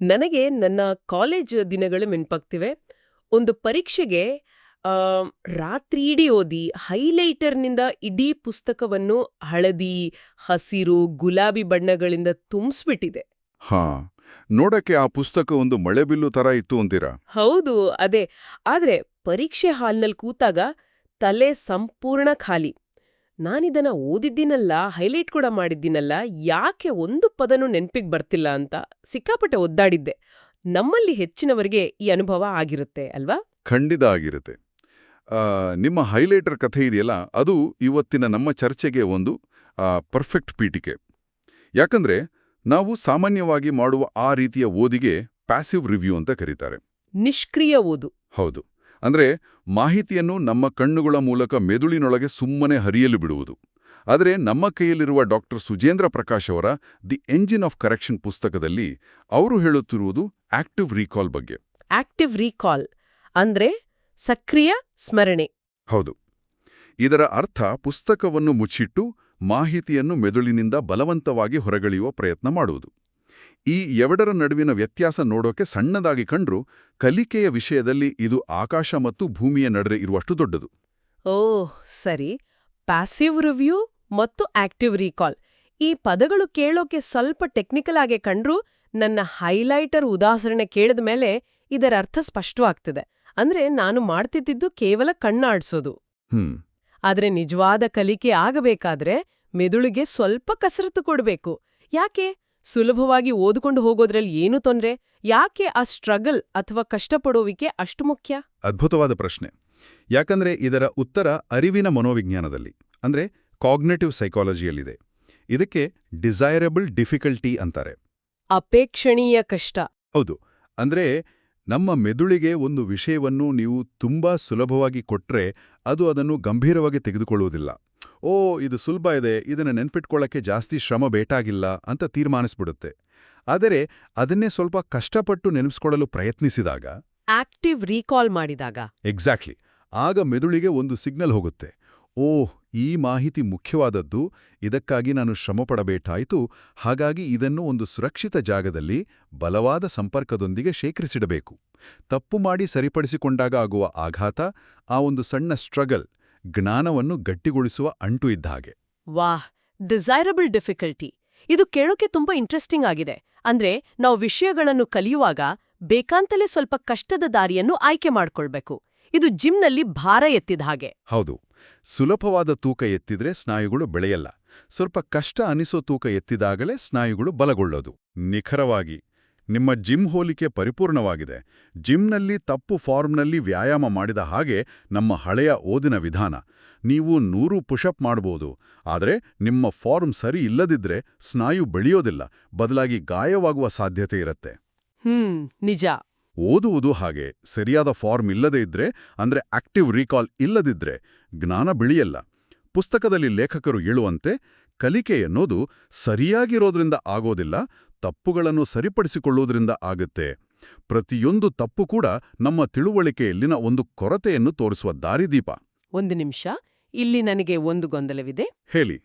ನನಗೆ ನನ್ನ ಕಾಲೇಜ್ ದಿನಗಳು ನೆನಪಾಗ್ತಿವೆ ಒಂದು ಪರೀಕ್ಷೆಗೆ ಆ, ಇಡೀ ಓದಿ ಹೈಲೈಟರ್ನಿಂದ ಇಡೀ ಪುಸ್ತಕವನ್ನು ಹಳದಿ ಹಸಿರು ಗುಲಾಬಿ ಬಣ್ಣಗಳಿಂದ ತುಂಬಿಸ್ಬಿಟ್ಟಿದೆ. ಹಾ ನೋಡಕ್ಕೆ ಆ ಪುಸ್ತಕ ಒಂದು ಮಳೆಬಿಲ್ಲು ತರ ಇತ್ತು ಅಂತೀರಾ? ಹೌದು ಅದೇ. ಆದ್ರೆ ಪರೀಕ್ಷೆ ಹಾಲ್ನಲ್ಲಿ ಕೂತಾಗ ತಲೆ ಸಂಪೂರ್ಣ ಖಾಲಿ. ನಾನಿದನ್ನ ಓದಿದ್ದೀನಲ್ಲ ಹೈಲೈಟ್ ಕೂಡ ಮಾಡಿದ್ದೀನಲ್ಲ ಯಾಕೆ ಒಂದು ಪದನೂ ನೆನ್ಪಿಗ್ ಬರ್ತಿಲ್ಲ ಅಂತ ಸಿಕ್ಕಾಪಟ್ಟೆ ಒದ್ದಾಡಿದ್ದೆ. ನಮ್ಮಲ್ಲಿ ಹೆಚ್ಚಿನವರಿಗೆ ಈ ಅನುಭವ ಆಗಿರುತ್ತೆ ಅಲ್ವಾ? ಖಂಡಿತ ಆಗಿರುತ್ತೆ. ನಿಮ್ಮ ಹೈಲೈಟರ್ ಕಥೆ ಇದೆಯಲ್ಲ ಅದು ಇವತ್ತಿನ ನಮ್ಮ ಚರ್ಚೆಗೆ ಒಂದು ಪರ್ಫೆಕ್ಟ್ ಪೀಠಿಕೆ. ಯಾಕಂದ್ರೆ ನಾವು ಸಾಮಾನ್ಯವಾಗಿ ಮಾಡುವ ಆ ರೀತಿಯ ಓದಿಗೆ ಪ್ಯಾಸಿವ್ ರಿವ್ಯೂ ಅಂತ ಕರೀತಾರೆ. ನಿಷ್ಕ್ರಿಯ ಓದು. ಹೌದು. ಅಂದ್ರೆ ಮಾಹಿತಿಯನ್ನು ನಮ್ಮ ಕಣ್ಣುಗಳ ಮೂಲಕ ಮೆದುಳಿನೊಳಗೆ ಸುಮ್ಮನೆ ಹರಿಯಲು ಬಿಡುವುದು. ಆದರೆ ನಮ್ಮ ಕೈಯಲ್ಲಿರುವ ಡಾಕ್ಟರ್ ಸುಜೇಂದ್ರ ಪ್ರಕಾಶ್ ಅವರ ದಿ ಎಂಜಿನ್ ಆಫ್ ಕರೆಕ್ಷನ್ ಪುಸ್ತಕದಲ್ಲಿ ಅವರು ಹೇಳುತ್ತಿರುವುದು ಆಕ್ಟಿವ್ ರೀಕಾಲ್ ಬಗ್ಗೆ. ಆಕ್ಟಿವ್ ರೀಕಾಲ್ ಅಂದ್ರೆ ಸಕ್ರಿಯ ಸ್ಮರಣೆ. ಹೌದು. ಇದರ ಅರ್ಥ ಪುಸ್ತಕವನ್ನು ಮುಚ್ಚಿಟ್ಟು ಮಾಹಿತಿಯನ್ನು ಮೆದುಳಿನಿಂದ ಬಲವಂತವಾಗಿ ಹೊರಗೆಳೆಯುವ ಪ್ರಯತ್ನ ಮಾಡುವುದು. ಈ ಎರಡರ ನಡುವಿನ ವ್ಯತ್ಯಾಸ ನೋಡೋಕೆ ಸಣ್ಣದಾಗಿ ಕಂಡ್ರೂ ಕಲಿಕೆಯ ವಿಷಯದಲ್ಲಿ ಇದು ಆಕಾಶ ಮತ್ತು ಭೂಮಿಯ ನಡುವೆ ಇರುವಷ್ಟು ದೊಡ್ಡದು. ಓಹ್ ಸರಿ. ಪ್ಯಾಸಿವ್ ರಿವ್ಯೂ ಮತ್ತು ಆಕ್ಟಿವ್ ರೀಕಾಲ್. ಈ ಪದಗಳು ಕೇಳೋಕೆ ಸ್ವಲ್ಪ ಟೆಕ್ನಿಕಲ್ ಆಗಿ ಕಂಡ್ರೂ ನನ್ನ ಹೈಲೈಟರ್ ಉದಾಹರಣೆ ಕೇಳಿದ ಮೇಲೆ ಇದರ ಅರ್ಥ ಸ್ಪಷ್ಟವಾಗ್ತಿದೆ. ಅಂದ್ರೆ ನಾನು ಮಾಡ್ತಿದ್ದಿದ್ದು ಕೇವಲ ಕಣ್ಣಾಡ್ಸೋದು. ಹ್ಮ್. ಆದ್ರೆ ನಿಜವಾದ ಕಲಿಕೆ ಆಗಬೇಕಾದ್ರೆ ಮೆದುಳಿಗೆ ಸ್ವಲ್ಪ ಕಸರತ್ತು ಕೊಡಬೇಕು. ಯಾಕೆ? ಸುಲಭವಾಗಿ ಓದಿಕೊಂಡು ಹೋಗೋದ್ರಲ್ಲಿ ಏನು ತೊಂದ್ರೆ? ಯಾಕೆ ಆ ಸ್ಟ್ರಗಲ್ ಅಥವಾ ಕಷ್ಟಪಡೋವಿಕೆ ಅಷ್ಟು ಮುಖ್ಯ? ಅದ್ಭುತವಾದ ಪ್ರಶ್ನೆ. ಯಾಕಂದ್ರೆ ಇದರ ಉತ್ತರ ಅರಿವಿನ ಮನೋವಿಜ್ಞಾನದಲ್ಲಿ ಅಂದ್ರೆ ಕಾಗ್ನೆಟಿವ್ ಸೈಕಾಲಜಿಯಲ್ಲಿದೆ ಇದಕ್ಕೆ ಡಿಸೈರಬಲ್ ಡಿಫಿಕಲ್ಟಿ ಅಂತಾರೆ. ಅಪೇಕ್ಷಣೀಯ ಕಷ್ಟ. ಹೌದು. ಅಂದ್ರೆ ನಮ್ಮ ಮೆದುಳಿಗೆ ಒಂದು ವಿಷಯವನ್ನು ನೀವು ತುಂಬಾ ಸುಲಭವಾಗಿ ಕೊಟ್ರೆ ಅದು ಅದನ್ನು ಗಂಭೀರವಾಗಿ ತೆಗೆದುಕೊಳ್ಳುವುದಿಲ್ಲ. ಓ ಇದು ಸುಲಭ ಇದೆ ಇದನ್ನು ನೆನ್ಪಿಟ್ಕೊಳ್ಳೋಕ್ಕೆ ಜಾಸ್ತಿ ಶ್ರಮ ಬೇಟಾಗಿಲ್ಲ ಅಂತ ತೀರ್ಮಾನಿಸ್ಬಿಡುತ್ತೆ. ಆದರೆ ಅದನ್ನೇ ಸ್ವಲ್ಪ ಕಷ್ಟಪಟ್ಟು ನೆನಪಿಸ್ಕೊಳ್ಳಲು ಪ್ರಯತ್ನಿಸಿದಾಗ? ಆಕ್ಟಿವ್ ರೀಕಾಲ್ ಮಾಡಿದಾಗ. ಎಕ್ಸಾಕ್ಟ್ಲಿ. ಆಗ ಮೆದುಳಿಗೆ ಒಂದು ಸಿಗ್ನಲ್ ಹೋಗುತ್ತೆ. ಓಹ್ ಈ ಮಾಹಿತಿ ಮುಖ್ಯವಾದದ್ದು ಇದಕ್ಕಾಗಿ ನಾನು ಶ್ರಮಪಡಬೇಕಾಯಿತು ಹಾಗಾಗಿ ಇದನ್ನು ಒಂದು ಸುರಕ್ಷಿತ ಜಾಗದಲ್ಲಿ ಬಲವಾದ ಸಂಪರ್ಕದೊಂದಿಗೆ ಶೇಖರಿಸಿಡಬೇಕು. ತಪ್ಪು ಮಾಡಿ ಸರಿಪಡಿಸಿಕೊಂಡಾಗ ಆಗುವ ಆಘಾತ ಆ ಒಂದು ಸಣ್ಣ ಸ್ಟ್ರಗಲ್ ಜ್ಞಾನವನ್ನು ಗಟ್ಟಿಗೊಳಿಸುವ ಅಂಟು ಇದ್ದ ಹಾಗೆ. ವಾಹ್ ಡಿಸೈರಬಲ್ ಡಿಫಿಕಲ್ಟಿ. ಇದು ಕೇಳೋಕೆ ತುಂಬಾ ಇಂಟ್ರೆಸ್ಟಿಂಗ್ ಆಗಿದೆ. ಅಂದ್ರೆ ನಾವು ವಿಷಯಗಳನ್ನು ಕಲಿಯುವಾಗ ಬೇಕಾಂತಲೇ ಸ್ವಲ್ಪ ಕಷ್ಟದ ದಾರಿಯನ್ನು ಆಯ್ಕೆ ಮಾಡ್ಕೊಳ್ಬೇಕು. ಇದು ಜಿಮ್ನಲ್ಲಿ ಭಾರ ಎತ್ತಿದ ಹಾಗೆ. ಹೌದು. ಸುಲಭವಾದ ತೂಕ ಎತ್ತಿದ್ರೆ ಸ್ನಾಯುಗಳು ಬೆಳೆಯಲ್ಲ. ಸ್ವಲ್ಪ ಕಷ್ಟ ಅನಿಸೋ ತೂಕ ಎತ್ತಿದಾಗಲೇ ಸ್ನಾಯುಗಳು ಬಲಗೊಳ್ಳೋದು. ನಿಖರವಾಗಿ. ನಿಮ್ಮ ಜಿಮ್ ಹೋಲಿಕೆ ಪರಿಪೂರ್ಣವಾಗಿದೆ. ಜಿಮ್ನಲ್ಲಿ ತಪ್ಪು ಫಾರ್ಮ್ನಲ್ಲಿ ವ್ಯಾಯಾಮ ಮಾಡಿದ ಹಾಗೆ ನಮ್ಮ ಹಳೆಯ ಓದಿನ ವಿಧಾನ. ನೀವು ನೂರು ಪುಷಪ್ ಮಾಡ್ಬೋದು. ಆದರೆ ನಿಮ್ಮ ಫಾರ್ಮ್ ಸರಿ ಇಲ್ಲದಿದ್ರೆ ಸ್ನಾಯು ಬೆಳೆಯೋದಿಲ್ಲ. ಬದಲಾಗಿ ಗಾಯವಾಗುವ ಸಾಧ್ಯತೆ ಇರುತ್ತೆ. ಹ್ಮ್ ನಿಜ. ಓದುವುದು ಹಾಗೆ. ಸರಿಯಾದ ಫಾರ್ಮ್ ಇಲ್ಲದೇ ಇದ್ರೆ ಅಂದ್ರೆ ಆಕ್ಟಿವ್ ರೀಕಾಲ್ ಇಲ್ಲದಿದ್ರೆ ಜ್ಞಾನ ಬೆಳೆಯಲ್ಲ. ಪುಸ್ತಕದಲ್ಲಿ ಲೇಖಕರು ಹೇಳುವಂತೆ ಕಲಿಕೆ ಎನ್ನೋದು ಸರಿಯಾಗಿರೋದ್ರಿಂದ ಆಗೋದಿಲ್ಲ ತಪ್ಪುಗಳನ್ನು ಸರಿಪಡಿಸಿಕೊಳ್ಳುವುದರಿಂದ ಆಗುತ್ತೆ. ಪ್ರತಿಯೊಂದು ತಪ್ಪು ಕೂಡ ನಮ್ಮ ತಿಳುವಳಿಕೆಯಲ್ಲಿನ ಒಂದು ಕೊರತೆಯನ್ನು ತೋರಿಸುವ ದಾರಿದೀಪ. ಒಂದು ನಿಮಿಷ ಇಲ್ಲಿ ನನಗೆ ಒಂದು ಗೊಂದಲವಿದೆ. ಹೇಳಿ.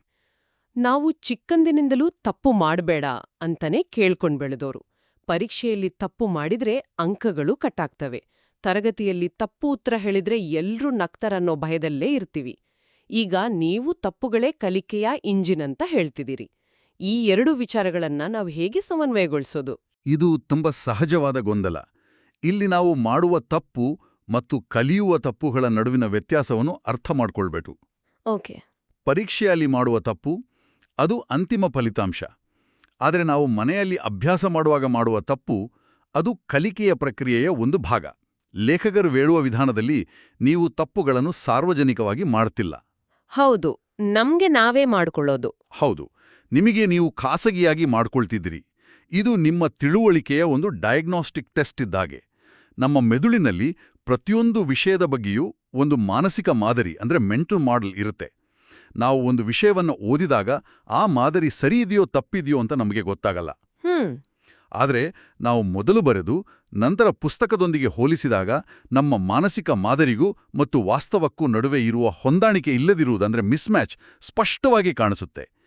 ನಾವು ಚಿಕ್ಕಂದಿನಿಂದಲೂ ತಪ್ಪು ಮಾಡಬೇಡ ಅಂತಾನೆ ಕೇಳ್ಕೊಂಡ್ ಬೆಳೆದೋರು. ಪರೀಕ್ಷೆಯಲ್ಲಿ ತಪ್ಪು ಮಾಡಿದ್ರೆ ಅಂಕಗಳು ಕಟ್ಟಾಗ್ತವೆ. ತರಗತಿಯಲ್ಲಿ ತಪ್ಪು ಉತ್ತರ ಹೇಳಿದ್ರೆ ಎಲ್ರೂ ನಕ್ತರನ್ನೋ ಭಯದಲ್ಲೇ ಇರ್ತೀವಿ. ಈಗ ನೀವು ತಪ್ಪುಗಳೇ ಕಲಿಕೆಯ ಇಂಜಿನ್ ಅಂತ ಹೇಳ್ತಿದ್ದೀರಿ. ಈ ಎರಡು ವಿಚಾರಗಳನ್ನ ನಾವು ಹೇಗೆ ಸಮನ್ವಯಗೊಳಿಸೋದು? ಇದು ತುಂಬ ಸಹಜವಾದ ಗೊಂದಲ. ಇಲ್ಲಿ ನಾವು ಮಾಡುವ ತಪ್ಪು ಮತ್ತು ಕಲಿಯುವ ತಪ್ಪುಗಳ ನಡುವಿನ ವ್ಯತ್ಯಾಸವನ್ನು ಅರ್ಥ ಮಾಡ್ಕೊಳ್ಬೇಕು. ಓಕೆ. ಪರೀಕ್ಷೆಯಲ್ಲಿ ಮಾಡುವ ತಪ್ಪು ಅದು ಅಂತಿಮ ಫಲಿತಾಂಶ. ಆದರೆ ನಾವು ಮನೆಯಲ್ಲಿ ಅಭ್ಯಾಸ ಮಾಡುವಾಗ ಮಾಡುವ ತಪ್ಪು ಅದು ಕಲಿಕೆಯ ಪ್ರಕ್ರಿಯೆಯ ಒಂದು ಭಾಗ. ಲೇಖಕರು ಹೇಳುವ ವಿಧಾನದಲ್ಲಿ ನೀವು ತಪ್ಪುಗಳನ್ನು ಸಾರ್ವಜನಿಕವಾಗಿ ಮಾಡ್ತಿಲ್ಲ. ಹೌದು ನಮ್ಗೆ ನಾವೇ ಮಾಡ್ಕೊಳ್ಳೋದು. ಹೌದು. ನಿಮಗೆ ನೀವು ಖಾಸಗಿಯಾಗಿ ಮಾಡ್ಕೊಳ್ತಿದ್ದೀರಿ. ಇದು ನಿಮ್ಮ ತಿಳುವಳಿಕೆಯ ಒಂದು ಡಯಾಗ್ನೋಸ್ಟಿಕ್ ಟೆಸ್ಟ್ ಇದ್ದಾಗೆ. ನಮ್ಮ ಮೆದುಳಿನಲ್ಲಿ ಪ್ರತಿಯೊಂದು ವಿಷಯದ ಬಗ್ಗೆಯೂ ಒಂದು ಮಾನಸಿಕ ಮಾದರಿ ಅಂದ್ರೆ ಮೆಂಟಲ್ ಮಾಡೆಲ್ ಇರುತ್ತೆ. ನಾವು ಒಂದು ವಿಷಯವನ್ನು ಓದಿದಾಗ ಆ ಮಾದರಿ ಸರಿ ಇದೆಯೋ ತಪ್ಪಿದೆಯೋ ಅಂತ ನಮಗೆ ಗೊತ್ತಾಗಲ್ಲ. ಆದರೆ ನಾವು ಮೊದಲು ಬರೆದು ನಂತರ ಪುಸ್ತಕದೊಂದಿಗೆ ಹೋಲಿಸಿದಾಗ ನಮ್ಮ ಮಾನಸಿಕ ಮಾದರಿಗೂ ಮತ್ತು ವಾಸ್ತವಕ್ಕೂ ನಡುವೆ ಇರುವ ಹೊಂದಾಣಿಕೆ ಇಲ್ಲದಿರುವುದಂದ್ರೆ ಮಿಸ್ಮ್ಯಾಚ್ ಸ್ಪಷ್ಟವಾಗಿ ಕಾಣಿಸುತ್ತೆ.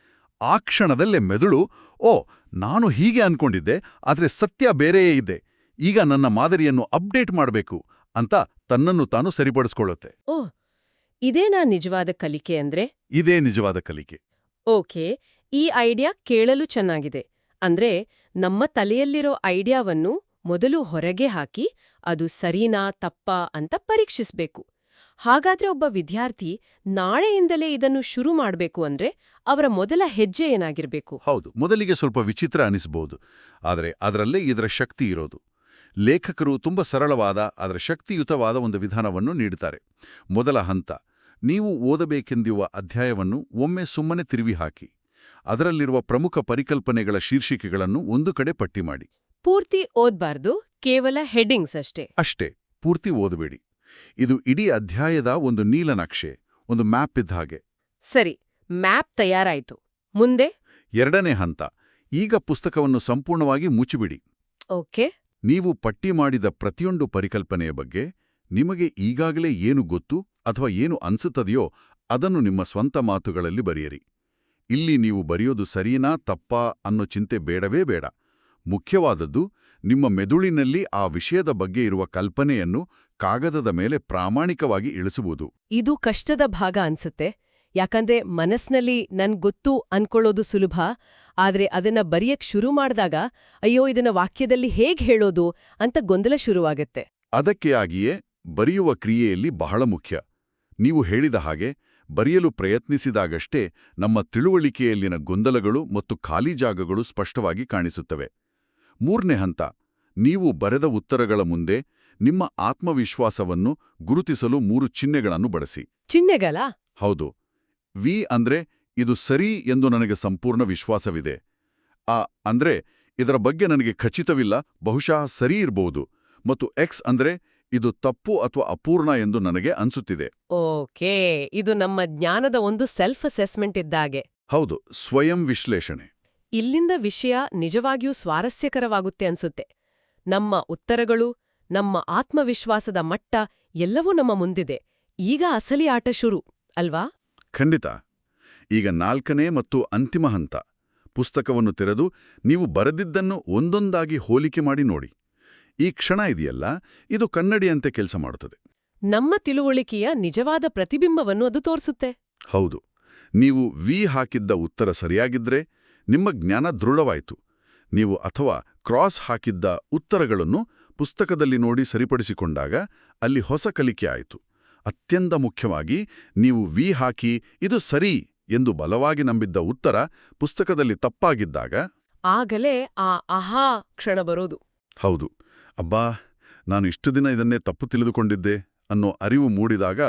ಆ ಕ್ಷಣದಲ್ಲೇ ಮೆದುಳು ಓ ನಾನು ಹೀಗೆ ಅನ್ಕೊಂಡಿದ್ದೆ ಆದರೆ ಸತ್ಯ ಬೇರೆಯೇ ಇದೆ. ಈಗ ನನ್ನ ಮಾದರಿಯನ್ನು ಅಪ್ಡೇಟ್ ಮಾಡಬೇಕು ಅಂತ ತನ್ನನ್ನು ತಾನು ಸರಿಪಡಿಸ್ಕೊಳ್ಳುತ್ತೆ. ಓ ಇದೇನಾ ನಿಜವಾದ ಕಲಿಕೆ ಅಂದ್ರೆ? ಇದೇ ನಿಜವಾದ ಕಲಿಕೆ. ಓಕೆ ಈ ಐಡಿಯಾ ಕೇಳಲು ಚೆನ್ನಾಗಿದೆ. ಅಂದ್ರೆ ನಮ್ಮ ತಲೆಯಲ್ಲಿರೋ ಐಡಿಯಾವನ್ನು ಮೊದಲು ಹೊರಗೆ ಹಾಕಿ ಅದು ಸರಿನಾ ತಪ್ಪಾ ಅಂತ ಪರೀಕ್ಷಿಸ್ಬೇಕು. ಹಾಗಾದ್ರೆ ಒಬ್ಬ ವಿದ್ಯಾರ್ಥಿ ನಾಳೆಯಿಂದಲೇ ಇದನ್ನು ಶುರು ಮಾಡಬೇಕು ಅಂದ್ರೆ ಅವರ ಮೊದಲ ಹೆಜ್ಜೆ ಏನಾಗಿರಬೇಕು? ಹೌದು ಮೊದಲಿಗೆ ಸ್ವಲ್ಪ ವಿಚಿತ್ರ ಅನಿಸಬಹುದು ಆದರೆ ಅದರಲ್ಲೇ ಇದರ ಶಕ್ತಿ ಇರೋದು. ಲೇಖಕರು ತುಂಬ ಸರಳವಾದ ಅದರ ಶಕ್ತಿಯುತವಾದ ಒಂದು ವಿಧಾನವನ್ನು ನೀಡುತ್ತಾರೆ. ಮೊದಲ ಹಂತ ನೀವು ಓದಬೇಕೆಂದಿರುವ ಅಧ್ಯಾಯವನ್ನು ಒಮ್ಮೆ ಸುಮ್ಮನೆ ತಿರುವಿ ಹಾಕಿ ಅದರಲ್ಲಿರುವ ಪ್ರಮುಖ ಪರಿಕಲ್ಪನೆಗಳ ಶೀರ್ಷಿಕೆಗಳನ್ನು ಒಂದು ಕಡೆ ಪಟ್ಟಿ ಮಾಡಿ. ಪೂರ್ತಿ ಓದಬಾರ್ದು ಕೇವಲ ಹೆಡ್ಡಿಂಗ್ಸ್ ಅಷ್ಟೇ. ಅಷ್ಟೇ ಪೂರ್ತಿ ಓದಬೇಡಿ. ಇದು ಇಡೀ ಅಧ್ಯಾಯದ ಒಂದು ನೀಲನಕ್ಷೆ ಒಂದು ಮ್ಯಾಪ್ ಇದ್ದ ಹಾಗೆ. ಸರಿ ಮ್ಯಾಪ್ ತಯಾರಾಯಿತು. ಮುಂದೆ? ಎರಡನೇ ಹಂತ ಈಗ ಪುಸ್ತಕವನ್ನು ಸಂಪೂರ್ಣವಾಗಿ ಮುಚ್ಚಿಬಿಡಿ. ಓಕೆ. ನೀವು ಪಟ್ಟಿ ಮಾಡಿದ ಪ್ರತಿಯೊಂದು ಪರಿಕಲ್ಪನೆಯ ಬಗ್ಗೆ ನಿಮಗೆ ಈಗಾಗಲೇ ಏನು ಗೊತ್ತು ಅಥವಾ ಏನು ಅನ್ಸುತ್ತದೆಯೋ ಅದನ್ನು ನಿಮ್ಮ ಸ್ವಂತ ಮಾತುಗಳಲ್ಲಿ ಬರೆಯಿರಿ. ಇಲ್ಲಿ ನೀವು ಬರೆಯೋದು ಸರಿನಾ ತಪ್ಪಾ ಅನ್ನೋ ಚಿಂತೆ ಬೇಡವೇ ಬೇಡ. ಮುಖ್ಯವಾದದ್ದು ನಿಮ್ಮ ಮೆದುಳಿನಲ್ಲಿ ಆ ವಿಷಯದ ಬಗ್ಗೆ ಇರುವ ಕಲ್ಪನೆಯನ್ನು ಕಾಗದದ ಮೇಲೆ ಪ್ರಾಮಾಣಿಕವಾಗಿ ಇಳಿಸುವುದು. ಇದು ಕಷ್ಟದ ಭಾಗ ಅನ್ಸುತ್ತೆ. ಯಾಕಂದ್ರೆ ಮನಸ್ನಲ್ಲಿ ನನ್ ಗೊತ್ತು ಅನ್ಕೊಳ್ಳೋದು ಸುಲಭ. ಆದ್ರೆ ಅದನ್ನ ಬರೆಯಕ್ ಶುರು ಮಾಡಿದಾಗ ಅಯ್ಯೋ ಇದನ್ನ ವಾಕ್ಯದಲ್ಲಿ ಹೇಗ್ ಹೇಳೋದು ಅಂತ ಗೊಂದಲ ಶುರುವಾಗತ್ತೆ. ಅದಕ್ಕೆ ಆಗಿಯೇ ಬರೆಯುವ ಕ್ರಿಯೆಯಲ್ಲಿ ಬಹಳ ಮುಖ್ಯ. ನೀವು ಹೇಳಿದ ಹಾಗೆ ಬರೆಯಲು ಪ್ರಯತ್ನಿಸಿದಾಗಷ್ಟೇ ನಮ್ಮ ತಿಳುವಳಿಕೆಯಲ್ಲಿನ ಗೊಂದಲಗಳು ಮತ್ತು ಖಾಲಿ ಜಾಗಗಳು ಸ್ಪಷ್ಟವಾಗಿ ಕಾಣಿಸುತ್ತವೆ. ಮೂರನೇ ಹಂತ ನೀವು ಬರೆದ ಉತ್ತರಗಳ ಮುಂದೆ ನಿಮ್ಮ ಆತ್ಮವಿಶ್ವಾಸವನ್ನು ಗುರುತಿಸಲು ಮೂರು ಚಿಹ್ನೆಗಳನ್ನು ಬಳಸಿ. ಚಿಹ್ನೆಗಳ ಹೌದು. ವಿ ಅಂದ್ರೆ ಇದು ಸರಿ ಎಂದು ನನಗೆ ಸಂಪೂರ್ಣ ವಿಶ್ವಾಸವಿದೆ. ಆ ಅಂದ್ರೆ ಇದರ ಬಗ್ಗೆ ನನಗೆ ಖಚಿತವಿಲ್ಲ ಬಹುಶಃ ಸರಿ ಇರಬಹುದು ಮತ್ತು ಎಕ್ಸ್ ಅಂದ್ರೆ ಇದು ತಪ್ಪು ಅಥವಾ ಅಪೂರ್ಣ ಎಂದು ನನಗೆ ಅನ್ಸುತ್ತಿದೆ. ಓಕೆ ಇದು ನಮ್ಮ ಜ್ಞಾನದ ಒಂದು ಸೆಲ್ಫ್ ಅಸೆಸ್ಮೆಂಟ್ ಇದ್ದಾಗೆ. ಹೌದು ಸ್ವಯಂ ವಿಶ್ಲೇಷಣೆ. ಇಲ್ಲಿಂದ ವಿಷಯ ನಿಜವಾಗಿಯೂ ಸ್ವಾರಸ್ಯಕರವಾಗುತ್ತೆ ಅನ್ಸುತ್ತೆ. ನಮ್ಮ ಉತ್ತರಗಳು ನಮ್ಮ ಆತ್ಮವಿಶ್ವಾಸದ ಮಟ್ಟ ಎಲ್ಲವೂ ನಮ್ಮ ಮುಂದಿದೆ. ಈಗ ಅಸಲಿ ಆಟ ಶುರು ಅಲ್ವಾ? ಖಂಡಿತ. ಈಗ ನಾಲ್ಕನೇ ಮತ್ತು ಅಂತಿಮ ಹಂತ. ಪುಸ್ತಕವನ್ನು ತೆರೆದು ನೀವು ಬರೆದಿದ್ದನ್ನು ಒಂದೊಂದಾಗಿ ಹೋಲಿಕೆ ಮಾಡಿ ನೋಡಿ. ಈ ಕ್ಷಣ ಇದೆಯಲ್ಲ ಇದು ಕನ್ನಡಿಯಂತೆ ಕೆಲಸ ಮಾಡುತ್ತದೆ. ನಮ್ಮ ತಿಳುವಳಿಕೆಯ ನಿಜವಾದ ಪ್ರತಿಬಿಂಬವನ್ನು ಅದು ತೋರಿಸುತ್ತೆ. ಹೌದು. ನೀವು ವಿ ಹಾಕಿದ್ದ ಉತ್ತರ ಸರಿಯಾಗಿದ್ರೆ ನಿಮ್ಮ ಜ್ಞಾನ ದೃಢವಾಯಿತು. ನೀವು ಅಥವಾ ಕ್ರಾಸ್ ಹಾಕಿದ್ದ ಉತ್ತರಗಳನ್ನು ಪುಸ್ತಕದಲ್ಲಿ ನೋಡಿ ಸರಿಪಡಿಸಿಕೊಂಡಾಗ ಅಲ್ಲಿ ಹೊಸ ಕಲಿಕೆ ಆಯಿತು. ಅತ್ಯಂತ ಮುಖ್ಯವಾಗಿ ನೀವು ವಿ ಹಾಕಿ ಇದು ಸರಿ ಎಂದು ಬಲವಾಗಿ ನಂಬಿದ್ದ ಉತ್ತರ ಪುಸ್ತಕದಲ್ಲಿ ತಪ್ಪಾಗಿದ್ದಾಗ ಆಗಲೇ ಆ ಅಹಾ ಕ್ಷಣ ಬರೋದು. ಹೌದು. ಅಬ್ಬಾ ನಾನು ಇಷ್ಟು ದಿನ ಇದನ್ನೇ ತಪ್ಪು ತಿಳಿದುಕೊಂಡಿದ್ದೆ ಅನ್ನೋ ಅರಿವು ಮೂಡಿದಾಗ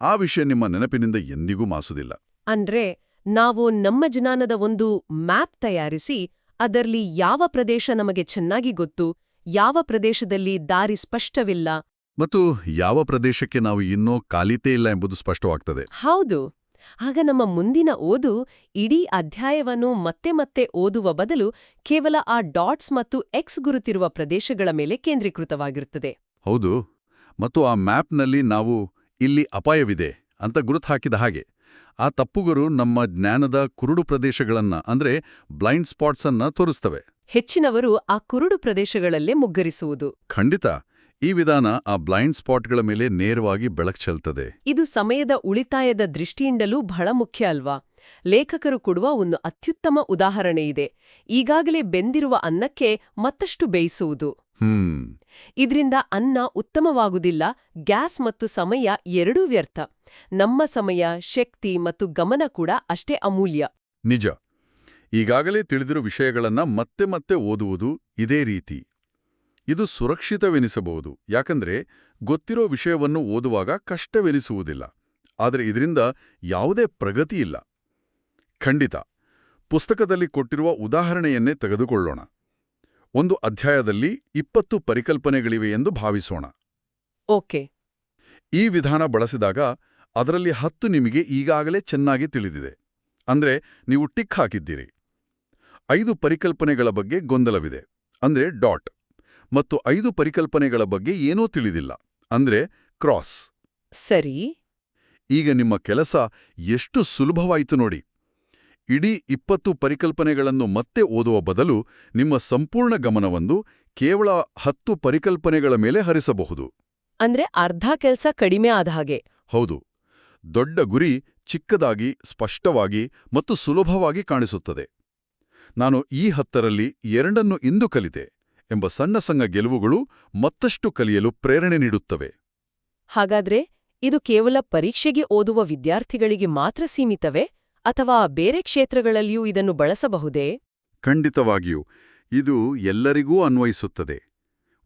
ಆ ವಿಷಯ ನಿಮ್ಮ ನೆನಪಿನಿಂದ ಎಂದಿಗೂ ಮಾಸುದಿಲ್ಲ. ಅಂದ್ರೆ ನಾವು ನಮ್ಮ ಜ್ಞಾನದ ಒಂದು ಮ್ಯಾಪ್ ತಯಾರಿಸಿ ಅದರಲ್ಲಿ ಯಾವ ಪ್ರದೇಶ ನಮಗೆ ಚೆನ್ನಾಗಿ ಗೊತ್ತು ಯಾವ ಪ್ರದೇಶದಲ್ಲಿ ದಾರಿ ಸ್ಪಷ್ಟವಿಲ್ಲ. ಮತ್ತು ಯಾವ ಪ್ರದೇಶಕ್ಕೆ ನಾವು ಇನ್ನೂ ಕಾಲಿತೇ ಇಲ್ಲ ಎಂಬುದು ಸ್ಪಷ್ಟವಾಗ್ತದೆ. ಹೌದು. ಆಗ ನಮ್ಮ ಮುಂದಿನ ಓದು ಇಡೀ ಅಧ್ಯಾಯವನ್ನು ಮತ್ತೆ ಮತ್ತೆ ಓದುವ ಬದಲು ಕೇವಲ ಆ ಡಾಟ್ಸ್ ಮತ್ತು ಎಕ್ಸ್ ಗುರುತಿರುವ ಪ್ರದೇಶಗಳ ಮೇಲೆ ಕೇಂದ್ರೀಕೃತವಾಗಿರುತ್ತದೆ. ಹೌದು. ಮತ್ತು ಆ ಮ್ಯಾಪ್ನಲ್ಲಿ ನಾವು ಇಲ್ಲಿ ಅಪಾಯವಿದೆ ಅಂತ ಗುರುತು ಹಾಕಿದ ಹಾಗೆ. ಆ ತಪ್ಪುಗರು ನಮ್ಮ ಜ್ಞಾನದ ಕುರುಡು ಪ್ರದೇಶಗಳನ್ನ ಅಂದ್ರೆ ಬ್ಲೈಂಡ್ ಸ್ಪಾಟ್ಸ್ ಅನ್ನ ತೋರಿಸ್ತವೆ. ಹೆಚ್ಚಿನವರು ಆ ಕುರುಡು ಪ್ರದೇಶಗಳಲ್ಲೇ ಮುಗ್ಗರಿಸುವುದು. ಖಂಡಿತ. ಈ ವಿಧಾನ ಆ ಬ್ಲೈಂಡ್ ಸ್ಪಾಟ್ಗಳ ಮೇಲೆ ನೇರವಾಗಿ ಬೆಳಕು ಚೆಲ್ತದೆ. ಇದು ಸಮಯದ ಉಳಿತಾಯದ ದೃಷ್ಟಿಯಿಂದಲೂ ಬಹಳ ಮುಖ್ಯ ಅಲ್ವಾ? ಲೇಖಕರು ಕೊಡುವ ಒಂದು ಅತ್ಯುತ್ತಮ ಉದಾಹರಣೆ ಇದೆ. ಈಗಾಗಲೇ ಬೆಂದಿರುವ ಅನ್ನಕ್ಕೆ ಮತ್ತಷ್ಟು ಬೇಯಿಸುವುದು. ಹ್ಮ್. ಇದರಿಂದ ಅನ್ನ ಉತ್ತಮವಾಗುವುದಿಲ್ಲ ಗ್ಯಾಸ್ ಮತ್ತು ಸಮಯ ಎರಡೂ ವ್ಯರ್ಥ. ನಮ್ಮ ಸಮಯ ಶಕ್ತಿ ಮತ್ತು ಗಮನ ಕೂಡ ಅಷ್ಟೇ ಅಮೂಲ್ಯ. ನಿಜ. ಈಗಾಗಲೇ ತಿಳಿದಿರೋ ವಿಷಯಗಳನ್ನ ಮತ್ತೆ ಮತ್ತೆ ಓದುವುದು ಇದೇ ರೀತಿ. ಇದು ಸುರಕ್ಷಿತವೆನಿಸಬಹುದು ಯಾಕಂದ್ರೆ ಗೊತ್ತಿರೋ ವಿಷಯವನ್ನು ಓದುವಾಗ ಕಷ್ಟವೆನಿಸುವುದಿಲ್ಲ ಆದರೆ ಇದರಿಂದ ಯಾವುದೇ ಪ್ರಗತಿ ಇಲ್ಲ. ಖಂಡಿತ ಪುಸ್ತಕದಲ್ಲಿ ಕೊಟ್ಟಿರುವ ಉದಾಹರಣೆಯನ್ನೇ ತೆಗೆದುಕೊಳ್ಳೋಣ. ಒಂದು ಅಧ್ಯಾಯದಲ್ಲಿ ಇಪ್ಪತ್ತು ಪರಿಕಲ್ಪನೆಗಳಿವೆ ಎಂದು ಭಾವಿಸೋಣ. ಓಕೆ. ಈ ವಿಧಾನ ಬಳಸಿದಾಗ ಅದರಲ್ಲಿ ಹತ್ತು ನಿಮಗೆ ಈಗಾಗಲೇ ಚೆನ್ನಾಗಿ ತಿಳಿದಿದೆ. ಅಂದ್ರೆ ನೀವು ಟಿಕ್ ಹಾಕಿದ್ದೀರಿ. ಐದು ಪರಿಕಲ್ಪನೆಗಳ ಬಗ್ಗೆ ಗೊಂದಲವಿದೆ. ಅಂದರೆ ಡಾಟ್. ಮತ್ತು ಐದು ಪರಿಕಲ್ಪನೆಗಳ ಬಗ್ಗೆ ಏನೂ ತಿಳಿದಿಲ್ಲ. ಅಂದ್ರೆ ಕ್ರಾಸ್. ಸರಿ. ಈಗ ನಿಮ್ಮ ಕೆಲಸ ಎಷ್ಟು ಸುಲಭವಾಯಿತು ನೋಡಿ. ಇಡೀ ಇಪ್ಪತ್ತು ಪರಿಕಲ್ಪನೆಗಳನ್ನು ಮತ್ತೆ ಓದುವ ಬದಲು ನಿಮ್ಮ ಸಂಪೂರ್ಣ ಗಮನವನ್ನು ಕೇವಲ ಹತ್ತು ಪರಿಕಲ್ಪನೆಗಳ ಮೇಲೆ ಹರಿಸಬಹುದು. ಅಂದ್ರೆ ಅರ್ಧ ಕೆಲಸ ಕಡಿಮೆ ಆದ ಹಾಗೆ. ಹೌದು. ದೊಡ್ಡ ಗುರಿ ಚಿಕ್ಕದಾಗಿ ಸ್ಪಷ್ಟವಾಗಿ ಮತ್ತು ಸುಲಭವಾಗಿ ಕಾಣಿಸುತ್ತದೆ. ನಾನು ಈ ಹತ್ತರಲ್ಲಿ ಎರಡನ್ನು ಇಂದು ಕಲಿತೆ ಎಂಬ ಸಣ್ಣ ಸಣ್ಣ ಗೆಲುವುಗಳು ಮತ್ತಷ್ಟು ಕಲಿಯಲು ಪ್ರೇರಣೆ ನೀಡುತ್ತವೆ. ಹಾಗಾದ್ರೆ ಇದು ಕೇವಲ ಪರೀಕ್ಷೆಗೆ ಓದುವ ವಿದ್ಯಾರ್ಥಿಗಳಿಗೆ ಮಾತ್ರ ಸೀಮಿತವೇ ಅಥವಾ ಬೇರೆ ಕ್ಷೇತ್ರಗಳಲ್ಲಿಯೂ ಇದನ್ನು ಬಳಸಬಹುದೇ? ಖಂಡಿತವಾಗಿಯೂ ಇದು ಎಲ್ಲರಿಗೂ ಅನ್ವಯಿಸುತ್ತದೆ.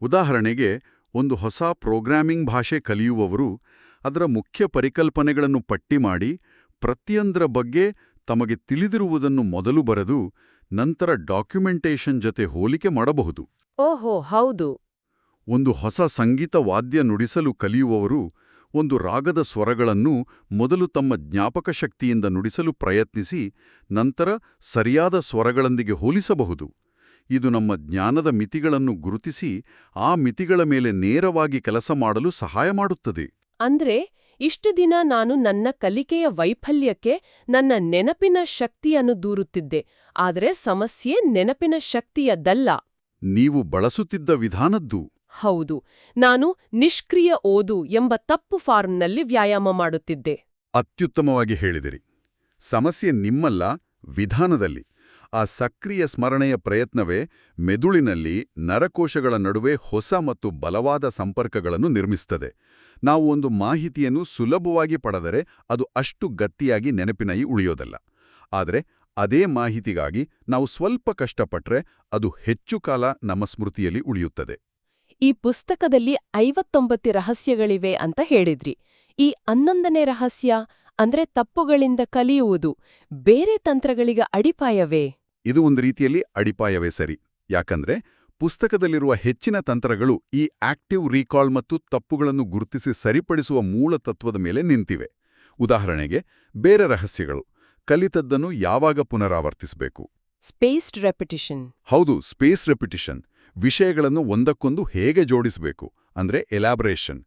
ಉದಾಹರಣೆಗೆ ಒಂದು ಹೊಸ ಪ್ರೋಗ್ರಾಮಿಂಗ್ ಭಾಷೆ ಕಲಿಯುವವರು ಅದರ ಮುಖ್ಯ ಪರಿಕಲ್ಪನೆಗಳನ್ನು ಪಟ್ಟಿ ಮಾಡಿ ಪ್ರತಿಯೊಂದರ ಬಗ್ಗೆ ತಮಗೆ ತಿಳಿದಿರುವುದನ್ನು ಮೊದಲು ಬರೆದು ನಂತರ ಡಾಕ್ಯುಮೆಂಟೇಶನ್ ಜೊತೆ ಹೋಲಿಕೆ ಮಾಡಬಹುದು. ಓಹೋ ಹೌದು. ಒಂದು ಹೊಸ ಸಂಗೀತ ವಾದ್ಯ ನುಡಿಸಲು ಕಲಿಯುವವರು ಒಂದು ರಾಗದ ಸ್ವರಗಳನ್ನು ಮೊದಲು ತಮ್ಮ ಜ್ಞಾಪಕ ಶಕ್ತಿಯಿಂದ ನುಡಿಸಲು ಪ್ರಯತ್ನಿಸಿ ನಂತರ ಸರಿಯಾದ ಸ್ವರಗಳೊಂದಿಗೆ ಹೋಲಿಸಬಹುದು. ಇದು ನಮ್ಮ ಜ್ಞಾನದ ಮಿತಿಗಳನ್ನು ಗುರುತಿಸಿ ಆ ಮಿತಿಗಳ ಮೇಲೆ ನೇರವಾಗಿ ಕೆಲಸ ಮಾಡಲು ಸಹಾಯ ಮಾಡುತ್ತದೆ. ಅಂದ್ರೆ ಇಷ್ಟು ದಿನ ನಾನು ನನ್ನ ಕಲಿಕೆಯ ವೈಫಲ್ಯಕ್ಕೆ ನನ್ನ ನೆನಪಿನ ಶಕ್ತಿಯನ್ನು ದೂರುತ್ತಿದ್ದೆ ಆದರೆ ಸಮಸ್ಯೆ ನೆನಪಿನ ಶಕ್ತಿಯದ್ದಲ್ಲ. ನೀವು ಬಳಸುತ್ತಿದ್ದ ವಿಧಾನದ್ದು? ಹೌದು ನಾನು ನಿಷ್ಕ್ರಿಯ ಓದು ಎಂಬ ತಪ್ಪು ಫಾರ್ಮ್ನಲ್ಲಿ ವ್ಯಾಯಾಮ ಮಾಡುತ್ತಿದ್ದೆ. ಅತ್ಯುತ್ತಮವಾಗಿ ಹೇಳಿದಿರಿ. ಸಮಸ್ಯೆ ನಿಮ್ಮಲ್ಲ ವಿಧಾನದಲ್ಲಿ. ಆ ಸಕ್ರಿಯ ಸ್ಮರಣೆಯ ಪ್ರಯತ್ನವೇ ಮೆದುಳಿನಲ್ಲಿ ನರಕೋಶಗಳ ನಡುವೆ ಹೊಸ ಮತ್ತು ಬಲವಾದ ಸಂಪರ್ಕಗಳನ್ನು ನಿರ್ಮಿಸುತ್ತದೆ. ನಾವು ಒಂದು ಮಾಹಿತಿಯನ್ನು ಸುಲಭವಾಗಿ ಪಡೆದರೆ ಅದು ಅಷ್ಟು ಗಟ್ಟಿಯಾಗಿ ನೆನಪಿನಲ್ಲಿ ಉಳಿಯೋದಲ್ಲ. ಆದರೆ ಅದೇ ಮಾಹಿತಿಗಾಗಿ ನಾವು ಸ್ವಲ್ಪ ಕಷ್ಟಪಟ್ರೆ ಅದು ಹೆಚ್ಚು ಕಾಲ ನಮ್ಮ ಸ್ಮೃತಿಯಲ್ಲಿ ಉಳಿಯುತ್ತದೆ. ಈ ಪುಸ್ತಕದಲ್ಲಿ ಐವತ್ತೊಂಬತ್ತು ರಹಸ್ಯಗಳಿವೆ ಅಂತ ಹೇಳಿದ್ರಿ. ಈ ಹನ್ನೊಂದನೇ ರಹಸ್ಯ ಅಂದ್ರೆ ತಪ್ಪುಗಳಿಂದ ಕಲಿಯುವುದು ಬೇರೆ ತಂತ್ರಗಳಿಗೆ ಅಡಿಪಾಯವೇ? ಇದು ಒಂದು ರೀತಿಯಲ್ಲಿ ಅಡಿಪಾಯವೇ ಸರಿ. ಯಾಕಂದ್ರೆ ಪುಸ್ತಕದಲ್ಲಿರುವ ಹೆಚ್ಚಿನ ತಂತ್ರಗಳು ಈ ಆಕ್ಟಿವ್ ರೀಕಾಲ್ ಮತ್ತು ತಪ್ಪುಗಳನ್ನು ಗುರುತಿಸಿ ಸರಿಪಡಿಸುವ ಮೂಲ ತತ್ವದ ಮೇಲೆ ನಿಂತಿವೆ. ಉದಾಹರಣೆಗೆ ಬೇರೆ ರಹಸ್ಯಗಳು. ಕಲಿತದ್ದನ್ನು ಯಾವಾಗ ಪುನರಾವರ್ತಿಸಬೇಕು? ಸ್ಪೇಸ್ಡ್ ರೆಪಿಟಿಷನ್ ಹೌದು ಸ್ಪೇಸ್ ರೆಪಿಟಿಷನ್ ವಿಷಯಗಳನ್ನು ಒಂದಕ್ಕೊಂದು ಹೇಗೆ ಜೋಡಿಸಬೇಕು? ಅಂದ್ರೆ ಎಲಾಬ್ರೇಷನ್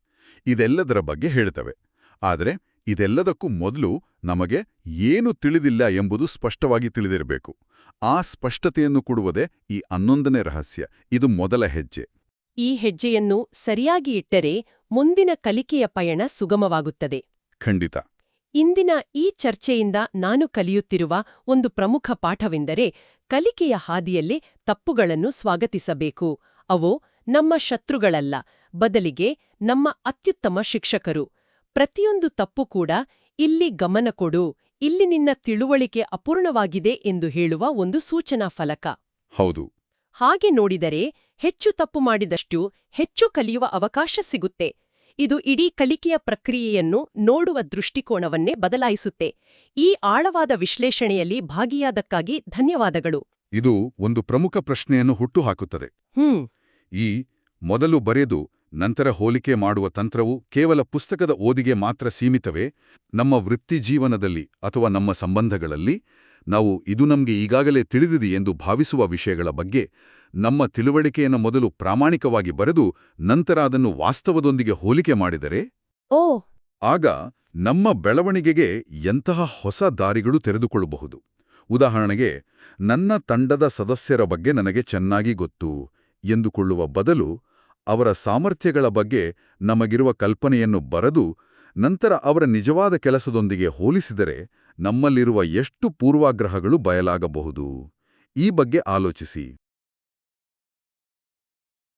ಇದೆಲ್ಲದರ ಬಗ್ಗೆ ಹೇಳ್ತವೆ. ಆದರೆ ಇದೆಲ್ಲದಕ್ಕೂ ಮೊದಲು ನಮಗೆ ಏನು ತಿಳಿದಿಲ್ಲ ಎಂಬುದು ಸ್ಪಷ್ಟವಾಗಿ ತಿಳಿದಿರಬೇಕು. ಆ ಸ್ಪಷ್ಟತೆಯನ್ನು ಕೊಡುವುದೇ ಈ ಹನ್ನೊಂದನೇ ರಹಸ್ಯ. ಇದು ಮೊದಲ ಹೆಜ್ಜೆ. ಈ ಹೆಜ್ಜೆಯನ್ನು ಸರಿಯಾಗಿ ಇಟ್ಟರೆ ಮುಂದಿನ ಕಲಿಕೆಯ ಪಯಣ ಸುಗಮವಾಗುತ್ತದೆ. ಖಂಡಿತ. ಇಂದಿನ ಈ ಚರ್ಚೆಯಿಂದ ನಾನು ಕಲಿಯುತ್ತಿರುವ ಒಂದು ಪ್ರಮುಖ ಪಾಠವೆಂದರೆ ಕಲಿಕೆಯ ಹಾದಿಯಲ್ಲಿ ತಪ್ಪುಗಳನ್ನು ಸ್ವಾಗತಿಸಬೇಕು. ಅವು ನಮ್ಮ ಶತ್ರುಗಳಲ್ಲ ಬದಲಿಗೆ ನಮ್ಮ ಅತ್ಯುತ್ತಮ ಶಿಕ್ಷಕರು. ಪ್ರತಿಯೊಂದು ತಪ್ಪು ಕೂಡ ಇಲ್ಲಿ ಗಮನ ಕೊಡು ಇಲ್ಲಿ ನಿನ್ನ ತಿಳುವಳಿಕೆ ಅಪೂರ್ಣವಾಗಿದೆ ಎಂದು ಹೇಳುವ ಒಂದು ಸೂಚನಾ ಫಲಕ. ಹೌದು. ಹಾಗೆ ನೋಡಿದರೆ ಹೆಚ್ಚು ತಪ್ಪು ಮಾಡಿದಷ್ಟು ಹೆಚ್ಚು ಕಲಿಯುವ ಅವಕಾಶ ಸಿಗುತ್ತೆ. ಇದು ಇಡೀ ಕಲಿಕೆಯ ಪ್ರಕ್ರಿಯೆಯನ್ನು ನೋಡುವ ದೃಷ್ಟಿಕೋನವನ್ನೇ ಬದಲಾಯಿಸುತ್ತೆ. ಈ ಆಳವಾದ ವಿಶ್ಲೇಷಣೆಯಲ್ಲಿ ಭಾಗಿಯಾದಕ್ಕಾಗಿ ಧನ್ಯವಾದಗಳು. ಇದು ಒಂದು ಪ್ರಮುಖ ಪ್ರಶ್ನೆಯನ್ನು ಹುಟ್ಟುಹಾಕುತ್ತದೆ ಹ್ಮ್. ಈ ಮೊದಲು ಬರೆದು ನಂತರ ಹೋಲಿಕೆ ಮಾಡುವ ತಂತ್ರವು ಕೇವಲ ಪುಸ್ತಕದ ಓದಿಗೆ ಮಾತ್ರ ಸೀಮಿತವೇ? ನಮ್ಮ ವೃತ್ತಿ ಜೀವನದಲ್ಲಿ ಅಥವಾ ನಮ್ಮ ಸಂಬಂಧಗಳಲ್ಲಿ ನಾವು ಇದು ನಮಗೆ ಈಗಾಗಲೇ ತಿಳಿದಿದೆ ಎಂದು ಭಾವಿಸುವ ವಿಷಯಗಳ ಬಗ್ಗೆ ನಮ್ಮ ತಿಳುವಳಿಕೆಯನ್ನು ಮೊದಲು ಪ್ರಾಮಾಣಿಕವಾಗಿ ಬರೆದು ನಂತರ ಅದನ್ನು ವಾಸ್ತವದೊಂದಿಗೆ ಹೋಲಿಕೆ ಮಾಡಿದರೆ? ಓ! ಆಗ ನಮ್ಮ ಬೆಳವಣಿಗೆಗೆ ಎಂತಹ ಹೊಸ ದಾರಿಗಳು ತೆರೆದುಕೊಳ್ಳಬಹುದು? ಉದಾಹರಣೆಗೆ ನನ್ನ ತಂಡದ ಸದಸ್ಯರ ಬಗ್ಗೆ ನನಗೆ ಚೆನ್ನಾಗಿ ಗೊತ್ತು ಎಂದುಕೊಳ್ಳುವ ಬದಲು ಅವರ ಸಾಮರ್ಥ್ಯಗಳ ಬಗ್ಗೆ ನಮಗಿರುವ ಕಲ್ಪನೆಯನ್ನು ಬರೆದು, ನಂತರ ಅವರ ನಿಜವಾದ ಕೆಲಸದೊಂದಿಗೆ ಹೋಲಿಸಿದರೆ ನಮ್ಮಲ್ಲಿರುವ ಎಷ್ಟು ಪೂರ್ವಾಗ್ರಹಗಳು ಬಯಲಾಗಬಹುದು? ಈ ಬಗ್ಗೆ ಆಲೋಚಿಸಿ.